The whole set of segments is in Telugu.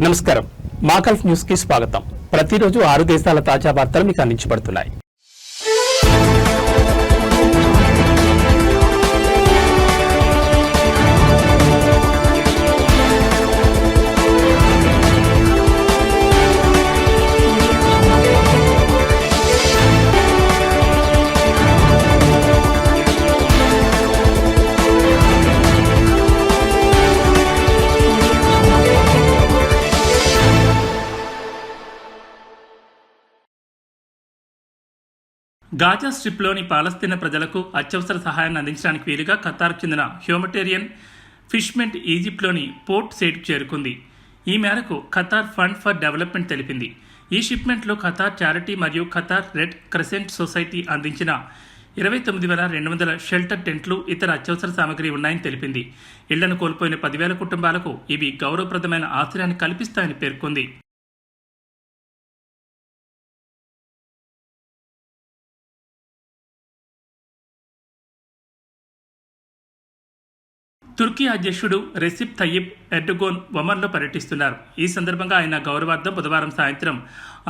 నమస్కారం. మాకల్ఫ్ న్యూస్కి స్వాగతం. ప్రతిరోజు ఆరు దేశాల తాజా వార్తలు మీకు అందించబడుతున్నాయి. గాజా స్ట్రిప్లోని పాలస్తీన ప్రజలకు అత్యవసర సహాయాన్ని అందించడానికి వీలుగా ఖతార్కు చెందిన హ్యూమటేరియన్ ఫిష్మెంట్ ఈజిప్ట్లోని పోర్ట్ సేట్ చేరుకుంది. ఈ మేరకు ఖతార్ ఫండ్ ఫర్ డెవలప్మెంట్ తెలిపింది. ఈ షిప్మెంట్లో ఖతార్ చారిటీ మరియు ఖతార్ రెడ్ క్రసెంట్ సొసైటీ అందించిన ఇరవై తొమ్మిది వేల రెండు వందల షెల్టర్ టెంట్లు ఇతర అత్యవసర సామగ్రి ఉన్నాయని తెలిపింది. ఇళ్ళను కోల్పోయిన పదివేల కుటుంబాలకు ఇవి గౌరవప్రదమైన ఆశ్రయాన్ని కల్పిస్తాయని పేర్కొంది. తుర్కీ అధ్యక్షుడు రెసిప్ తయ్యిబ్ ఎర్డగోన్ ఒమర్లో పర్యటిస్తున్నారు. ఈ సందర్భంగా ఆయన గౌరవార్థం బుధవారం సాయంత్రం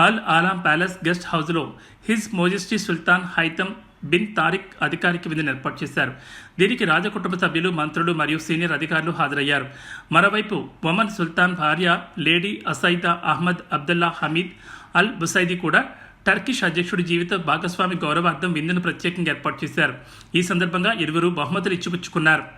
అల్ ఆలాం ప్యాలెస్ గెస్ట్ హౌస్లో his majesty Sultan Haitham bin Tariq అధికారికి విందును ఏర్పాటు చేశారు. దీనికి రాజకుటుంబ సభ్యులు మంత్రులు మరియు సీనియర్ అధికారులు హాజరయ్యారు. మరోవైపు ఒమన్ సుల్తాన్ భార్య lady Assayyida Ahmed Abdullah Hamed Al Busaidi కూడా టర్కిష్ అధ్యక్షుడి జీవిత భాగస్వామి గౌరవార్థం విందును ప్రత్యేకంగా ఏర్పాటు చేశారు. ఈ సందర్భంగా ఇరువురు బహుమతులు ఇచ్చిపుచ్చుకున్నారు.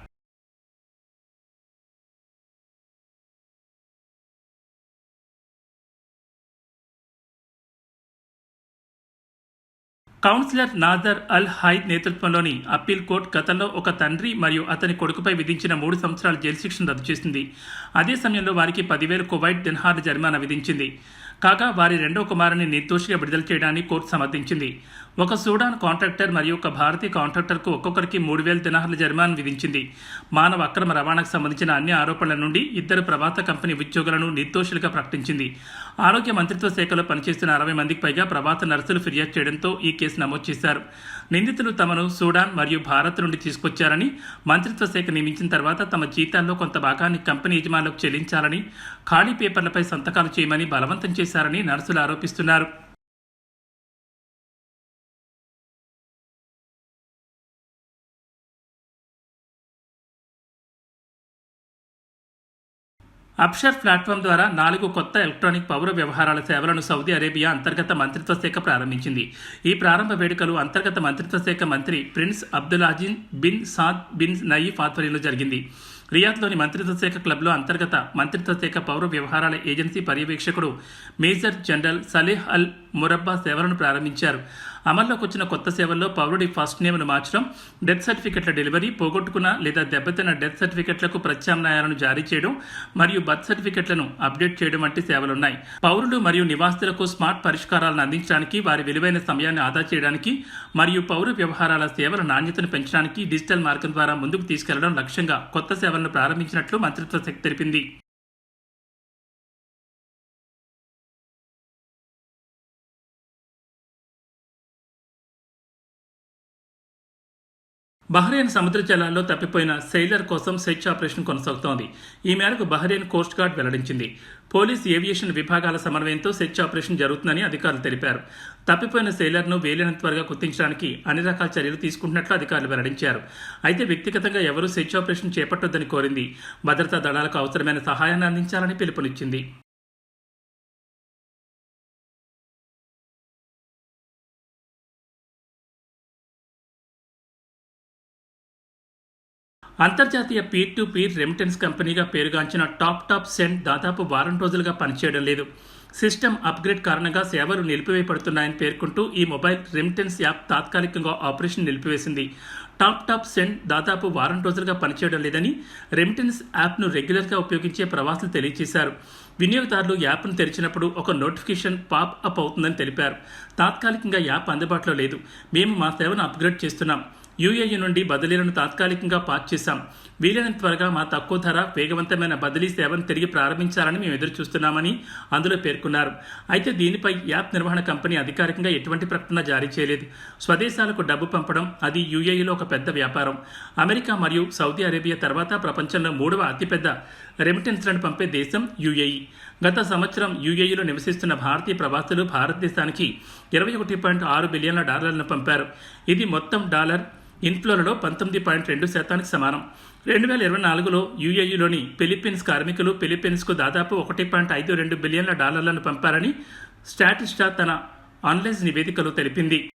కౌన్సిలర్ నాజర్ అల్ హైద్ నేతృత్వంలోని అప్పీల్ కోర్టు గతంలో ఒక తండ్రి మరియు అతని కొడుకుపై విధించిన మూడు సంవత్సరాల జైలు శిక్షను రద్దు చేసింది. అదే సమయంలో వారికి పదివేల కువైట్ దిన్హార్ జరిమానా విధించింది. కాగా వారి రెండో కుమారుని నిర్దోషిగా విడుదల చేయడాన్ని కోర్టు సమర్థించింది. ఒక సూడాన్ కాంట్రాక్టర్ మరియు ఒక భారతీయ కాంట్రాక్టర్కు ఒక్కొక్కరికి మూడు వేల దినహర్ల జరిమానా విధించింది. మానవ అక్రమ రవాణాకు సంబంధించిన అన్ని ఆరోపణల నుండి ఇద్దరు ప్రవాత కంపెనీ ఉద్యోగులను నిర్దోషులుగా ప్రకటించింది. ఆరోగ్య మంత్రిత్వ శాఖలో పనిచేస్తున్న అరవై మందికి పైగా ప్రవాస నర్సులు ఫిర్యాదు చేయడంతో ఈ కేసు నమోదు చేశారు. నిందితులు తమను సూడాన్ మరియు భారత్ నుండి తీసుకొచ్చారని మంత్రిత్వ శాఖ నియమించిన తర్వాత తమ జీతాల్లో కొంత భాగాన్ని కంపెనీ యజమానులకు చెల్లించాలని ఖాళీ పేపర్లపై సంతకాలు చేయమని బలవంతం చేశారని నర్సులు ఆరోపిస్తున్నారు. అప్షర్ ప్లాట్ఫామ్ ద్వారా నాలుగు కొత్త ఎలక్ట్రానిక్ పౌర వ్యవహారాల సేవలను సౌదీ అరేబియా అంతర్గత మంత్రిత్వ శాఖ ప్రారంభించింది. ఈ ప్రారంభ వేడుకలు అంతర్గత మంత్రిత్వ శాఖ మంత్రి prince Abdulaziz bin Saad bin Nayef ఆధ్వర్యంలో జరిగింది. రియాద్లోని మంత్రిత్వ శాఖ క్లబ్లో అంతర్గత మంత్రిత్వ శాఖ పౌర వ్యవహారాల agency పర్యవేక్షకుడు major general Saleh Al Murabba సేవలను ప్రారంభించారు. అమల్లోకి వచ్చిన కొత్త సేవల్లో పౌరుడి ఫస్ట్ నేమ్ను మార్చడం డెత్ సర్టిఫికెట్ల డెలివరీ పోగొట్టుకున్న లేదా దెబ్బతిన్న డెత్ సర్టిఫికెట్లకు ప్రత్యామ్నాయాలను జారీ చేయడం మరియు బర్త్ సర్టిఫికెట్లను అప్డేట్ చేయడం వంటి సేవలున్నాయి. పౌరులు మరియు నివాసితులకు స్మార్ట్ పరిష్కారాలను అందించడానికి వారి విలువైన సమయాన్ని ఆదా చేయడానికి మరియు పౌర వ్యవహారాల సేవల నాణ్యతను పెంచడానికి డిజిటల్ మార్గం ద్వారా ముందుకు తీసుకెళ్ళడం లక్ష్యంగా కొత్త సేవలను ప్రారంభించినట్లు మంత్రిత్వ శాఖ తెలిపింది. బహ్రెయిన్ సముద్ర జలాల్లో తప్పిపోయిన సెయిలర్ కోసం సెర్చ్ ఆపరేషన్ కొనసాగుతోంది. ఈ మేరకు బహ్రెయిన్ కోస్ట్ గార్డ్ వెల్లడించింది. పోలీస్ ఏవియేషన్ విభాగాల సమన్వయంతో సెర్చ్ ఆపరేషన్ జరుగుతుందని అధికారులు తెలిపారు. తప్పిపోయిన సెయిలర్ను వేలినంత త్వరగా గుర్తించడానికి అన్ని రకాల చర్యలు తీసుకుంటున్నట్లు అధికారులు వెల్లడించారు. అయితే వ్యక్తిగతంగా ఎవరూ సెర్చ్ ఆపరేషన్ చేపట్టొద్దని కోరింది. భద్రతా దళాలకు అవసరమైన సహాయాన్ని అందించాలని పిలుపునిచ్చింది. అంతర్జాతీయ పీర్ టు పీర్ రెమిటెన్స్ కంపెనీగా పేరుగాంచిన టాప్ టాప్ సెంట్ దాదాపు వారం రోజులుగా పనిచేయడం లేదు. సిస్టమ్ అప్గ్రేడ్ కారణంగా సేవలు నిలిపివేయబడుతున్నాయని పేర్కొంటూ ఈ మొబైల్ రెమిటెన్స్ యాప్ తాత్కాలికంగా ఆపరేషన్ నిలిపివేసింది. టాప్ టాప్ సెండ్ దాదాపు వారం రోజులుగా పనిచేయడం లేదని రెమిటెన్స్ యాప్ను రెగ్యులర్గా ఉపయోగించే ప్రవాసులు తెలియజేశారు. వినియోగదారులు యాప్ను తెరిచినప్పుడు ఒక నోటిఫికేషన్ పాప్ అప్ అవుతుందని తెలిపారు. తాత్కాలికంగా యాప్ అందుబాటులో లేదు. మేము మా సేవను అప్గ్రేడ్ చేస్తున్నాం. యూఏఈ నుండి బదిలీలను తాత్కాలికంగా పాస్ చేశాం. వీలైనంత త్వరగా మా తక్కువ ధర వేగవంతమైన బదిలీ సేవను తిరిగి ప్రారంభించాలని మేము ఎదురు చూస్తున్నామని అందులో పేర్కొన్నారు. అయితే దీనిపై యాప్ నిర్వహణ కంపెనీ అధికారికంగా ఎటువంటి ప్రకటన జారీ చేయలేదు. స్వదేశాలకు డబ్బు పంపడం అది యూఏఈలో ఒక పెద్ద వ్యాపారం. అమెరికా మరియు సౌదీ అరేబియా తర్వాత ప్రపంచంలో మూడవ అతిపెద్ద రెమిటెన్స్లను పంపే దేశం యూఏఈ. గత సంవత్సరం యూఏఈలో నివసిస్తున్న భారతీయ ప్రవాసులు భారతదేశానికి ఇరవై ఒకటి పాయింట్ ఆరు బిలియన్ల డాలర్లను పంపారు. ఇది మొత్తం డాలర్ ఇన్ఫ్లోలలో పంతొమ్మిది పాయింట్ రెండు శాతానికి సమానం. రెండు వేల ఇరవై నాలుగులో యూఏఈలోని ఫిలిప్పీన్స్ కార్మికులు ఫిలిప్పీన్స్కు దాదాపు ఒకటి పాయింట్ ఐదు రెండు బిలియన్ల డాలర్లను పంపారని స్టాటిస్టా తన ఆన్లైన్ నివేదికలో తెలిపింది.